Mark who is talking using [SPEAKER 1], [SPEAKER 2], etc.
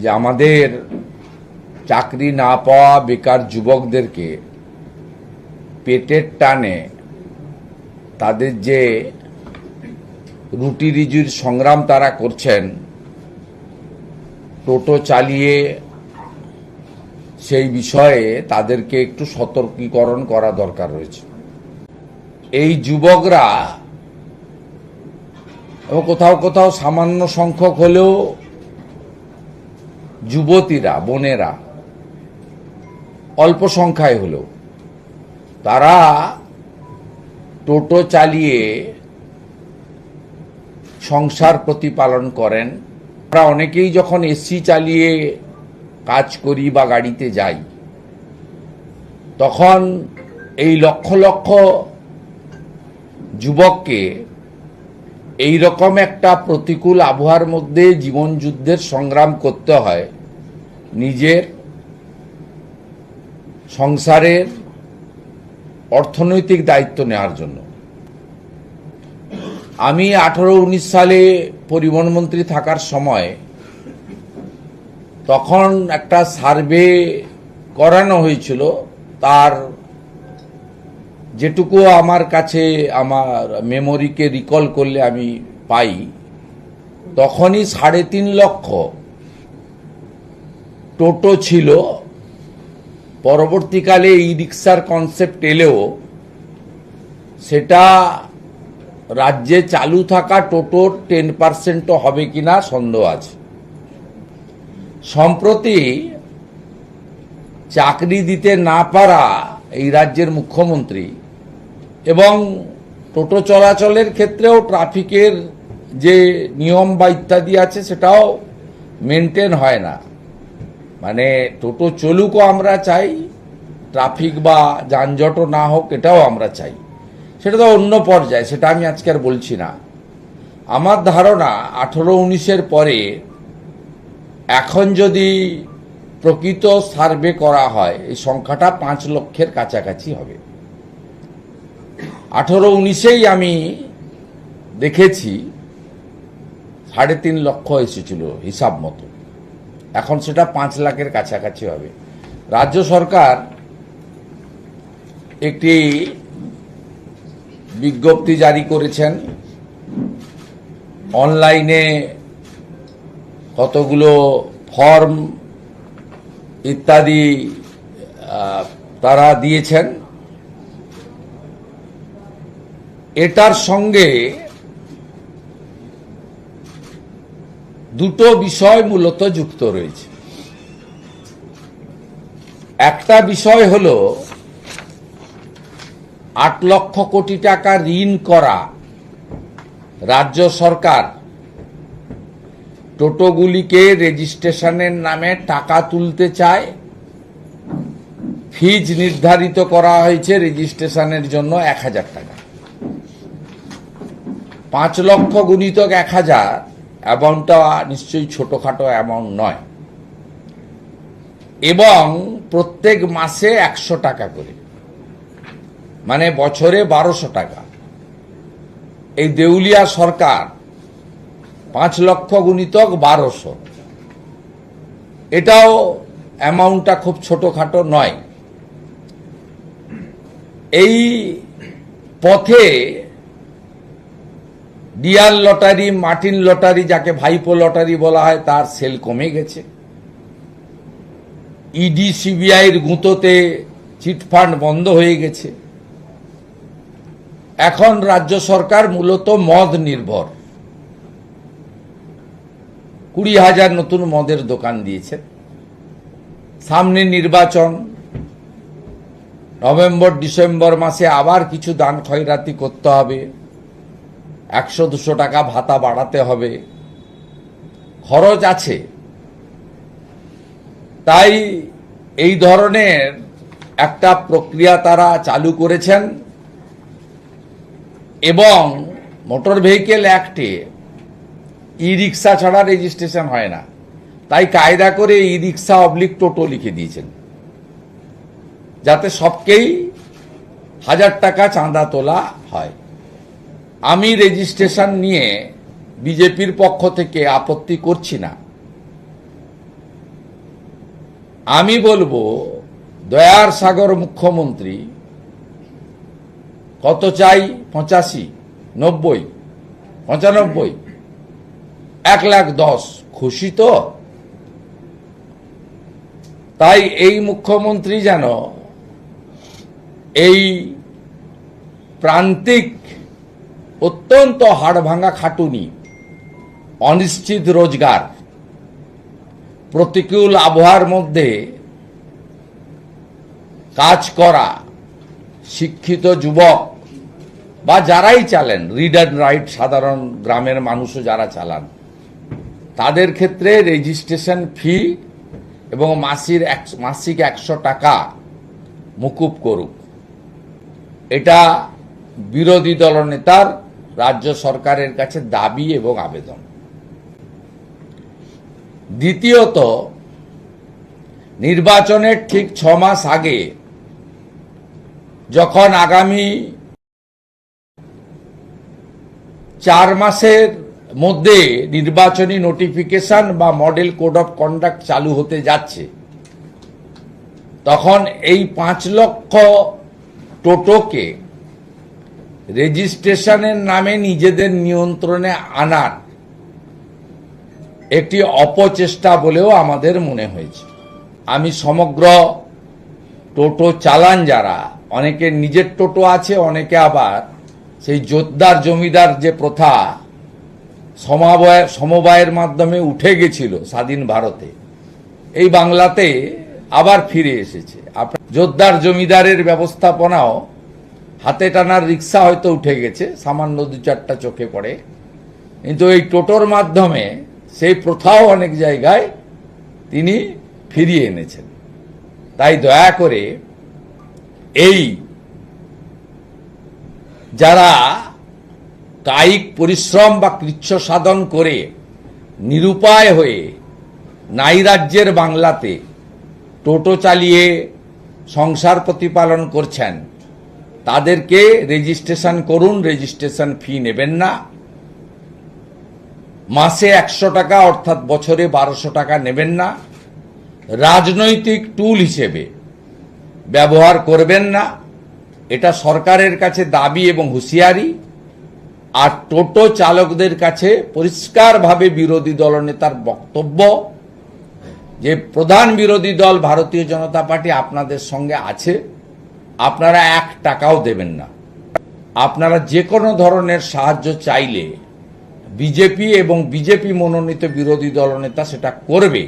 [SPEAKER 1] যে আমাদের চাকরি না পাওয়া বেকার যুবকদেরকে পেটের টানে তাদের যে রুটি রিজুর সংগ্রাম তারা করছেন, টোটো চালিয়ে সেই বিষয়ে তাদেরকে একটু সতর্কীকরণ করা দরকার রয়েছে। এই যুবকরা কোথাও কোথাও সামান্য সংখ্যক হলেও যুবতীরা, বোনেরা, অল্প সংখ্যায় হলেও, তারা টোটো চালিয়ে সংসার প্রতিপালন করেন। আমরা অনেকেই যখন এসি চালিয়ে কাজ করি বা গাড়িতে যাই, তখন এই লক্ষ লক্ষ যুবককে এই রকম একটা প্রতিকূল আবহাওয়ার মধ্যে জীবন যুদ্ধের সংগ্রাম করতে হয়। নিজের সংসারের অর্থনৈতিক দায়িত্ব নেওয়ার জন্য। আমি আঠারো উনিশ সালে পরিবহন মন্ত্রী থাকার সময় তখন একটা সার্ভে করানো হয়েছিল, তার যেটুকু আমার কাছে আমার মেমোরিকে রিকল করলে আমি পাই, তখনই সাড়ে তিন লক্ষ টোটো ছিল, পরবর্তীকালে ই রিক্সার কনসেপ্ট এলেও সেটা রাজ্যে চালু থাকা টোটোর টেন পার্সেন্টও হবে কিনা সন্দেহ আছে। সম্প্রতি চাকরি দিতে না পারা এই রাজ্যের মুখ্যমন্ত্রী এবং টোটো চলাচলের ক্ষেত্রেও ট্রাফিকের যে নিয়ম বা ইত্যাদি আছে সেটাও মেনটেন হয় না। মানে টোটো চলুকও আমরা চাই, ট্রাফিক বা যানজটও না হোক, এটাও আমরা চাই। সেটা তো অন্য পর্যায়ে, সেটা আমি আজকে আর বলছি না। আমার ধারণা, আঠেরো উনিশের পরে এখন যদি প্রকৃত সার্ভে করা হয়, এই সংখ্যাটা পাঁচ লক্ষের কাছাকাছি হবে। আঠেরো উনিশেই আমি দেখেছি, সাড়ে তিন লক্ষ এসেছিল হিসাব মতো। এখন সেটা পাঁচ লাখের কাছাকাছি হবে। রাজ্য সরকার একটি বিজ্ঞপ্তি জারি করেছেন। অনলাইনে কতগুলো ফর্ম ইত্যাদি তারা দিয়েছেন। এটার সঙ্গে দুটো বিষয় মূলত যুক্ত রয়েছে। একটা বিষয় হলো, আট লক্ষ কোটি টাকা ঋণ করা রাজ্য সরকার টোটোগুলিকে রেজিস্ট্রেশনের নামে টাকা তুলতে চায়। ফিজ নির্ধারিত করা হয়েছে রেজিস্ট্রেশনের জন্য এক হাজার টাকা। পাঁচ লক্ষ গুণিতক এক হাজার অ্যামাউন্টটা নিশ্চয়ই ছোটখাটো অ্যামাউন্ট নয়। এবং প্রত্যেক মাসে একশো টাকা করে। মানে বছরে বারোশো টাকা। এই দেউলিয়া সরকার পাঁচ লক্ষ গুণিতক বারোশো। এটাও অ্যামাউন্টটা খুব ছোটখাটো নয়। এই পথে ডিয়ার লটারি, মার্টিন লটারি, যাকে ভাইপো লটারি বলা হয়, তার সেল কমে গেছে। ইডি সিবিআইয়ের গুঁতোতে চিটফান্ড বন্ধ হয়ে গেছে। এখন রাজ্য সরকার মূলত মদ নির্ভর। কুড়ি হাজার নতুন মদের দোকান দিয়েছে। সামনে নির্বাচন। নভেম্বর, ডিসেম্বর মাসে আবার কিছু দান খয়রাতি করতে হবে। একশো দুশো টাকা ভাতা বাড়াতে হবে। খরচ আছে। তাই এই ধরনের একটা প্রক্রিয়া তারা চালু করেছেন এবং মোটর ভেহিকেল অ্যাক্টে ই রিক্সা ছাড়া রেজিস্ট্রেশন হয় না। তাই কায়দা করে ই রিক্সা অবলিক টোটো লিখে দিয়েছেন। যাতে সবকেই হাজার টাকা চাঁদা তোলা হয়। আমি রেজিস্ট্রেশন নিয়ে বিজেপির পক্ষ থেকে আপত্তি করছি না। আমি বলব, দয়ার সাগর মুখ্যমন্ত্রী, কত চাই? পঁচাশি, নব্বই, পঁচানব্বই, এক লাখ দশ। খুশি তো? তাই এই মুখ্যমন্ত্রী যেন এই প্রান্তিক অত্যন্ত হাড়ভাঙা খাটুনি, অনিশ্চিত রোজগার, প্রতিকূল আবহাওয়ার মধ্যে কাজ করা শিক্ষিত যুবক বা যারাই চালান রিড অ্যান্ড রাইট সাধারণ গ্রামের মানুষও যারা চালান, তাদের ক্ষেত্রে রেজিস্ট্রেশন ফি এবং মাসির এক- মাসিক একশো টাকা মুকুব করুক। এটা বিরোধী দলনেতার রাজ্য সরকারের কাছে দাবি এবং আবেদন। দ্বিতীয়ত, নির্বাচনের ঠিক ছ মাস আগে যখন আগামী চার মাসের মধ্যে নির্বাচনী নোটিফিকেশন বা মডেল কোড অফ কন্ডাক্ট চালু হতে যাচ্ছে, তখন এই পাঁচ লক্ষ টোটোকে রেজিস্ট্রেশনের নামে নিজেদের নিয়ন্ত্রণে আনার একটি অপচেষ্টা বলেও আমাদের মনে হয়েছে। আমি সমগ্র টোটো চালান যারা, অনেকে নিজের টোটো আছে, অনেকে আবার সেই জোরদার জমিদার যে প্রথা সমবায়, সমবায়ের মাধ্যমে উঠে গেছিল স্বাধীন ভারতে, এই বাংলাতে আবার ফিরে এসেছে। আপনার জমিদারের ব্যবস্থাপনাও হাতে টানার রিক্সা হয়তো উঠে গেছে, সামান্য দু চারটা চোখে পড়ে। কিন্তু এই টোটোর মাধ্যমে সেই প্রথাও অনেক জায়গায় তিনি ফিরিয়ে এনেছেন। তাই দয়া করে এই যারা কায়িক পরিশ্রম বা কৃচ্ছ সাধন করে নিরুপায় হয়ে নাই রাজ্যের বাংলাতে টোটো চালিয়ে সংসার প্রতিপালন করছেন তাদেরকে রেজিস্ট্রেশন করুন, রেজিস্ট্রেশন ফি নেবেন না। মাসে একশো টাকা, অর্থাৎ বছরে বারোশো টাকা নেবেন না। রাজনৈতিক টুল হিসেবে ব্যবহার করবেন না। এটা সরকারের কাছে দাবি এবং হুঁশিয়ারি। আর টোটো চালকদের কাছে পরিষ্কারভাবে বিরোধী দলনেতার বক্তব্য। যে প্রধান বিরোধী দল ভারতীয় জনতা পার্টি আপনাদের সঙ্গে আছে। আপনারা এক টাকাও দেবেন না। আপনারা যে কোনো ধরনের সাহায্য চাইলে বিজেপি এবং বিজেপি মনোনীত বিরোধী দলনেতা সেটা করবে।